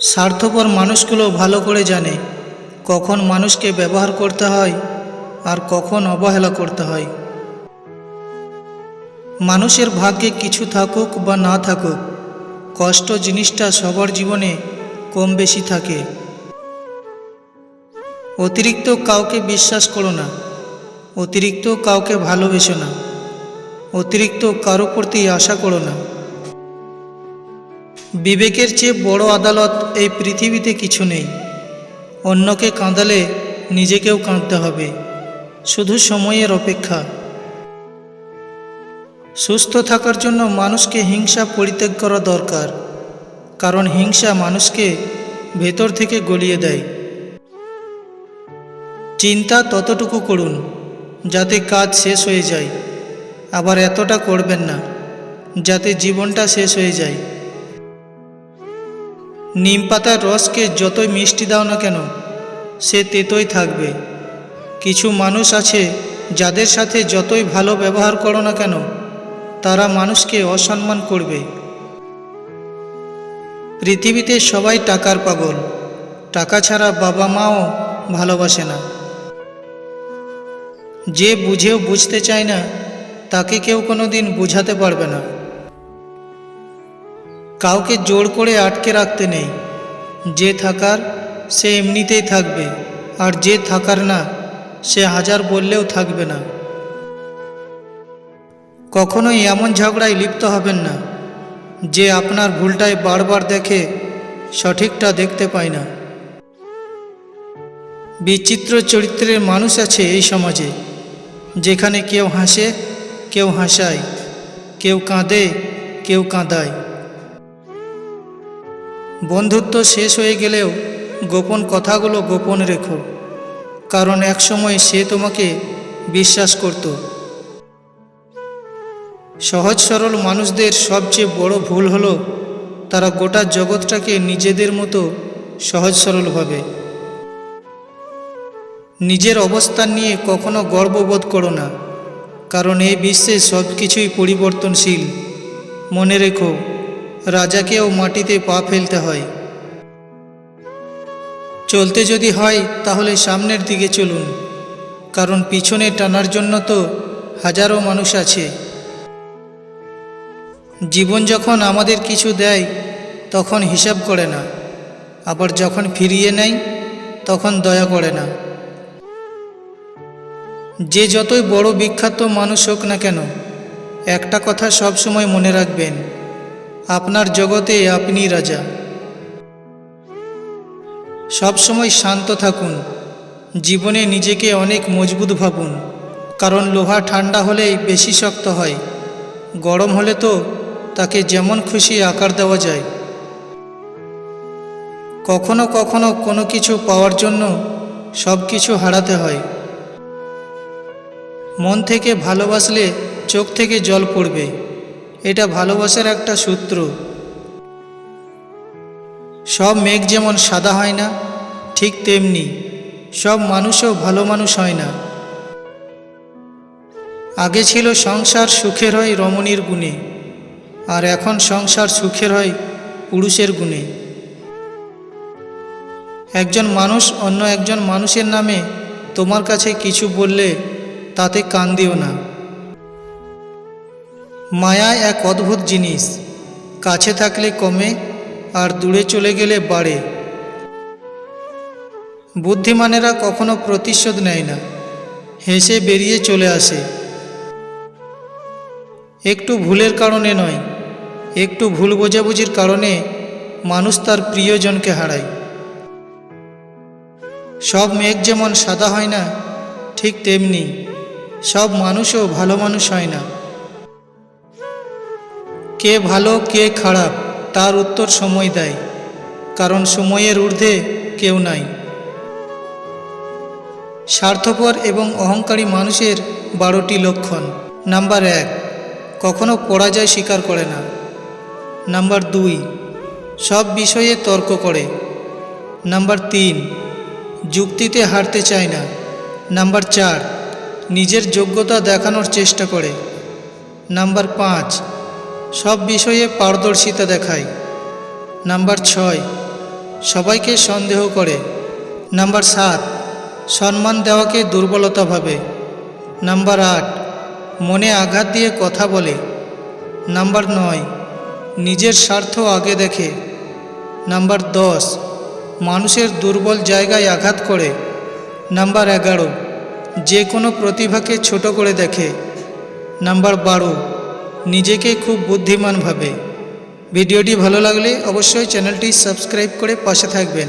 স্বার্থপর মানুষগুলো ভালো করে জানে কখন মানুষকে ব্যবহার করতে হয় আর কখন অবহেলা করতে হয়। মানুষের ভাগ্যে কিছু থাকুক বা না থাকুক, কষ্ট জিনিসটা সবার জীবনে কম বেশি থাকে। অতিরিক্ত কাউকে বিশ্বাস করো না, অতিরিক্ত কাউকে ভালোবেসো না, অতিরিক্ত কারও প্রতি আশা করো না। বিবেকের চেয়ে বড় আদালত এই পৃথিবীতে কিছু নেই। অন্যকে কাঁদালে নিজেকেও কাঁদতে হবে। শুধু সময়ের অপেক্ষা। সুস্থ থাকার জন্য মানুষকে হিংসা পরিত্যাগ করা দরকার। কারণ হিংসা মানুষকে ভেতর থেকে গলিয়ে দেয়। চিন্তা ততটুকু করুন, যাতে কাজ শেষ হয়ে যায়। আবার এতটা করবেন না, যাতে জীবনটা শেষ হয়ে যায়। নিম পাতার রসকে যতই মিষ্টি দাও না কেন, সে তেতোই থাকবে। কিছু মানুষ আছে যাদের সাথে যতই ভালো ব্যবহার করো না কেন, তারা মানুষকে অসম্মান করবে। পৃথিবীতে সবাই টাকার পাগল, টাকা ছাড়া বাবা মাও ভালোবাসে না। যে বুঝেও বুঝতে চায় না, তাকে কেউ কোনো দিন বুঝাতে পারবে না। কাউকে জোর করে আটকে রাখতে নেই। যে থাকার, সে এমনিতেই থাকবে, আর যে থাকার না, সে হাজার বললেও থাকবে না। কখনোই এমন ঝগড়ায় লিপ্ত হবেন না, যে আপনার ভুলটাই বারবার দেখে সঠিকটা দেখতে পায় না। বিচিত্র চরিত্রের মানুষ আছে এই সমাজে, যেখানে কেউ হাসে, কেউ হাসায়, কেউ কাঁদে, কেউ কাঁদায়। বন্ধুত্ব শেষ হয়ে গেলেও গোপন কথাগুলো গোপন রেখো। কারণ একসময় সে তোমাকে বিশ্বাস করত। সহজ সরল মানুষদের সবচেয়ে বড় ভুল হলো, তারা গোটা জগৎটাকে নিজেদের মতো সহজ সরল ভাবে। নিজের অবস্থান নিয়ে কখনো গর্ববোধ করো না, কারণ এই বিশ্বে সব কিছুই পরিবর্তনশীল। মনে রেখো রাজাকেও মাটিতে পা ফেলতে হয়। চলতে যদি হয়, তাহলে সামনের দিকে চলুন, কারণ পিছনে টানার জন্য তো হাজারো মানুষ আছে। জীবন যখন আমাদের কিছু দেয়, তখন হিসাব করে না, আবার যখন ফিরিয়ে নেয়, তখন দয়া করে না। যে যতই বড় বিখ্যাত মানুষ হোক না কেন, একটা কথা সব সময় মনে রাখবেন আপনার জগতে আপনি রাজা। সব সময় শান্ত থাকুন। জীবনে নিজেকে অনেক মজবুত ভাবুন। কারণ লোহা ঠান্ডা হলেই বেশি শক্ত হয়। গরম হলে তো তাকে যেমন খুশি আকার দেওয়া যায়। কখনো কখনো কোনো কিছু পাওয়ার জন্য সব কিছু হারাতে হয়। মন থেকে ভালোবাসলে চোখ থেকে জল পড়বে। এটা ভালোবাসার একটা সূত্র। সব মেঘ যেমন সাদা হয় না, ঠিক তেমনি সব মানুষও ভালো মানুষ হয় না। আগে ছিল সংসার সুখের হয় রমণীর গুণে, আর এখন সংসার সুখের হয় পুরুষের গুণে। একজন মানুষ অন্য একজন মানুষের নামে তোমার কাছে কিছু বললে তাতে কান দিও না। মায়া এক অদ্ভুত জিনিস, কাছে থাকলে কমে আর দূরে চলে গেলে বাড়ে। বুদ্ধিমানেরা কখনো প্রতিশোধ নেয় না, হেসে বেরিয়ে চলে আসে। একটু ভুলের কারণে নয়, একটু ভুল বোঝাবুঝির কারণে মানুষ তার প্রিয়জনকে হারায়। সব মেঘ যেমন সাদা হয় না, ঠিক তেমনি সব মানুষও ভালো মানুষ হয় না। কে ভালো, কে খারাপ, তার উত্তর সময় দেয়, কারণ সময়ের ঊর্ধ্বে কেউ নাই। স্বার্থপর এবং অহংকারী মানুষের বারোটি লক্ষণ। নাম্বার এক, কখনো পরাজয় স্বীকার করে না। নাম্বার দুই, সব বিষয়ে তর্ক করে। নাম্বার তিন, যুক্তিতে হারতে চায় না। নাম্বার চার, নিজের যোগ্যতা দেখানোর চেষ্টা করে। নাম্বার পাঁচ সব বিষয়ে পারদর্শিতা দেখায়। নাম্বার ছয়, সবাইকে সন্দেহ করে। নাম্বার সাত, সম্মান দেওয়াকে দুর্বলতা ভাবে। নাম্বার আট, মনে আঘাত দিয়ে কথা বলে। নাম্বার নয়, নিজের স্বার্থ আগে দেখে। নাম্বার দশ, মানুষের দুর্বল জায়গায় আঘাত করে। নাম্বার এগারো, যে কোনো প্রতিভাকে ছোট করে দেখে। নাম্বার বারো নিজেকে খুব বুদ্ধিমান ভাবে। ভিডিওটি ভালো লাগলে অবশ্যই চ্যানেলটি সাবস্ক্রাইব করে পাশে থাকবেন।